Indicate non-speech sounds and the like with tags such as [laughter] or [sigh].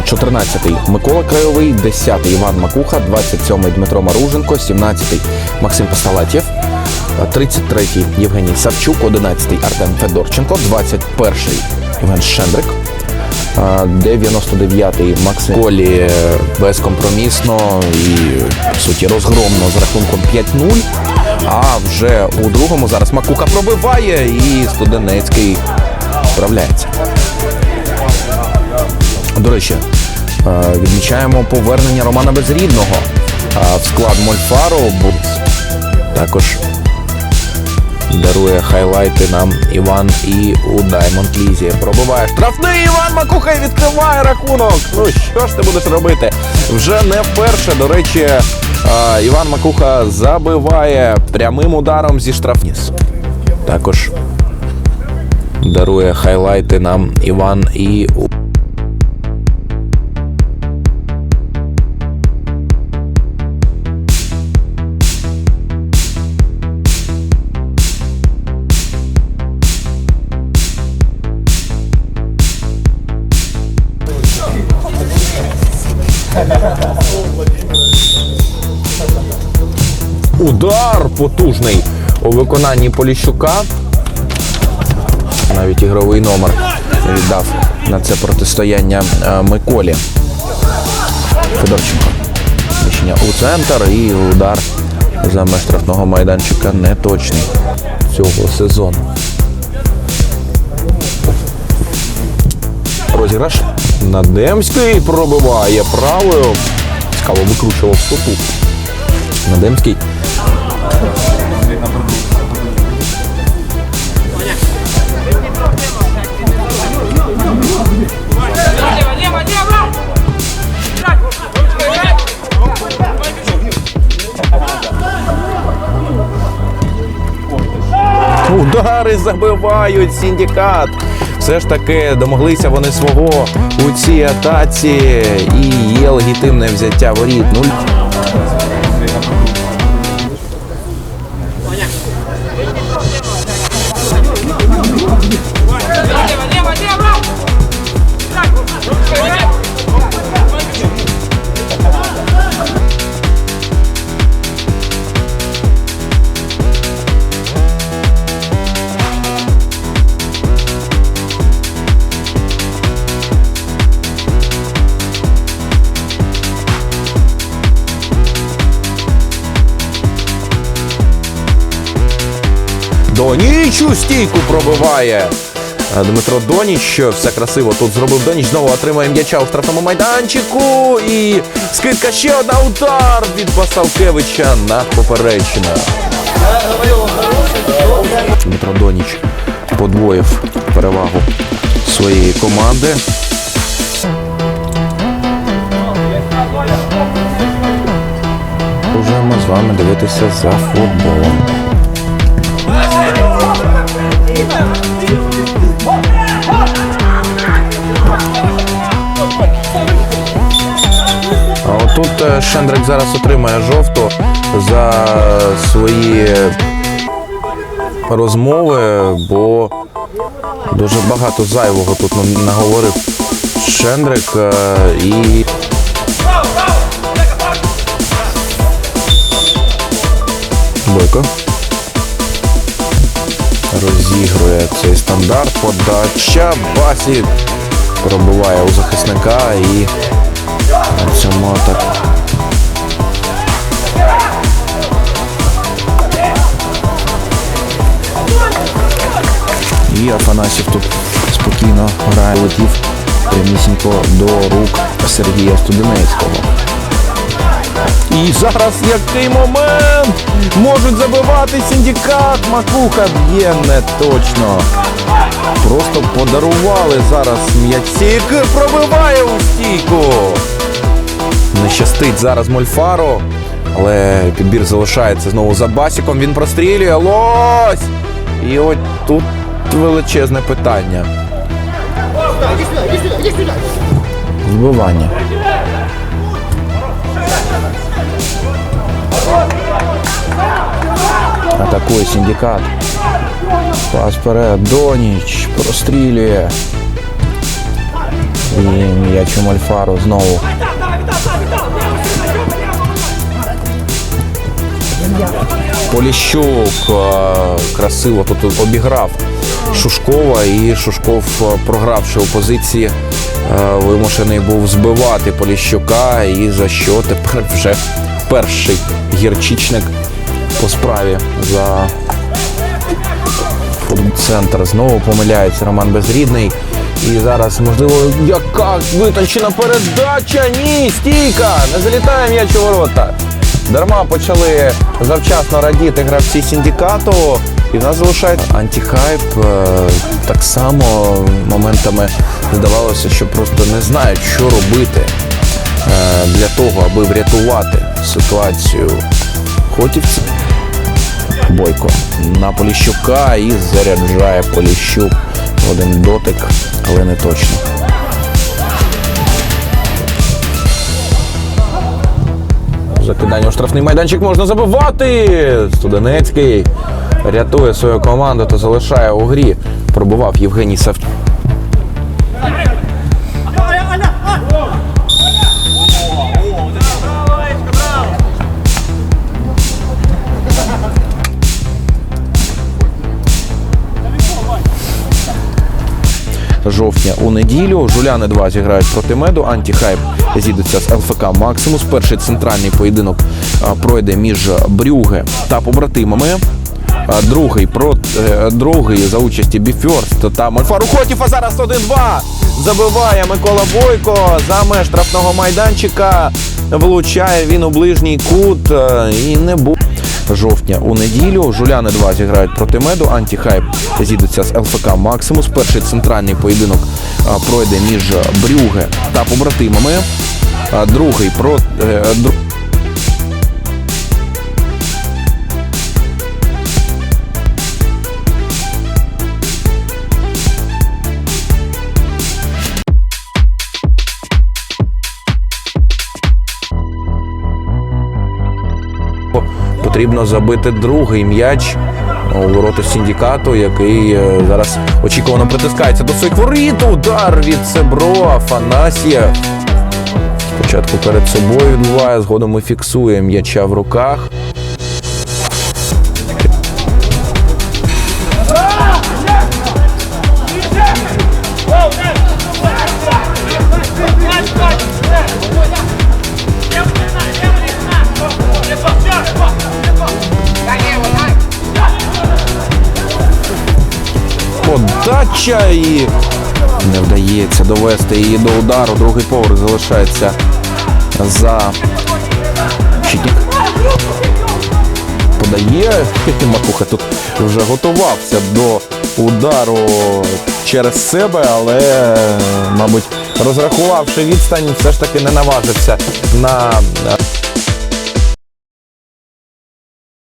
14-й Микола Крайовий, 10-й Іван Макуха, 27-й Дмитро Маруженко, 17-й Максим Пасталатєв, 33-й Євгеній Савчук, 11-й Артем Федорченко, 21-й Євген Шендрик, 99-й Максим Колі е, безкомпромісно і в суті розгромно з рахунком 5-0. А вже у другому зараз Макуха пробиває і Студенецький справляється. До речі, відмічаємо повернення Романа Безрідного е, в склад Мольфару. Також дарує хайлайти нам Іван і у Даймонд Лізі. Пробиває штрафний Іван Макуха і відкриває рахунок. Ну що ж ти будеш робити? Вже не вперше. До речі, е, Іван Макуха забиває прямим ударом зі штрафніс. Також дарує хайлайти нам Іван і у Удар потужний у виконанні Поліщука. Навіть ігровий номер віддав на це протистояння е, Миколі. Федорченко. Рішення у центр і удар за меж штрафного майданчика неточний цього сезону. Розіграш. Надемський пробиває правою. Цікаво викручував стопу. Надемський. Удари забивають сіндикат. Все ж таки домоглися вони свого у цій атаці і є легітимне взяття воріт. Нуль. Доніч у стійку пробиває. Дмитро Доніч все красиво тут зробив Доніч. Знову отримує м'яча у штрафному майданчику. І скидка ще одна удар від Басалкевича на поперечину. Дмитро Доніч подвоїв перевагу своєї команди. Можемо з вами дивитися за футболом. А отут е, Шендрик зараз отримає жовту за свої розмови, бо дуже багато зайвого тут наговорив Шендрик е, і. Бойко. Розігрує цей стандарт. Подача. Басі пробиває у захисника і на цьому так. І Афанасів тут спокійно грає, летів прямісінько до рук Сергія Студенецького. І зараз який момент! Можуть забивати синдикат. Макуха б'є не точно. Просто подарували зараз м'ячі. Пробиває у стійку. Не щастить зараз Мольфару. Але підбір залишається знову за басіком. Він прострілює. Лось! І от тут величезне питання. Вбивання. Атакує синдикат. Пас. Доніч прострілює. І м'яч у Мальфару знову. Поліщук е, красиво тут обіграв Шушкова, і Шушков, е, програвши у позиції, е, вимушений був збивати Поліщука, і за що тепер вже перший гірчичник по справі за центр. Знову помиляється Роман Безрідний. І зараз, можливо, яка витончена передача. Ні, стійка! Не залітає м'яч у ворота. Дарма почали завчасно радіти гравці синдикату. І в нас залишається антихайп. Е, Так само моментами здавалося, що просто не знають, що робити е, для того, аби врятувати ситуацію хотівців. Бойко на Поліщука і заряджає Поліщук один дотик, але не точно. Закидання у штрафний майданчик можна забивати. Студенецький рятує свою команду та залишає у грі. Пробував Євгеній Савчук. Жовтня у неділю. Жуляни 2 зіграють проти меду. Антіхайп зійдуться з ЛФК Максимус. Перший центральний поєдинок пройде між Брюге та побратимами. Другий про е, другий за участі Біфьорст та Мальфару Хотів. А зараз 1-2. Забиває Микола Бойко за меж штрафного майданчика. Влучає він у ближній кут е, і не був жовтня у неділю. Жуляни 2 зіграють проти меду. Антіхайп зійдуться з ЛФК Максимус. Перший центральний поєдинок пройде між Брюге та побратимами. Другий про потрібно забити другий м'яч у ворота синдикату, який е, зараз очікувано притискається до своїх воріт. Удар від Себро Афанасія. Спочатку перед собою відбуває, згодом і фіксує м'яча в руках. Подача і не вдається довести її до удару. Другий поверх залишається за Щитник. Подає. [laughs] Макуха тут вже готувався до удару через себе, але, мабуть, розрахувавши відстань, все ж таки не наважився на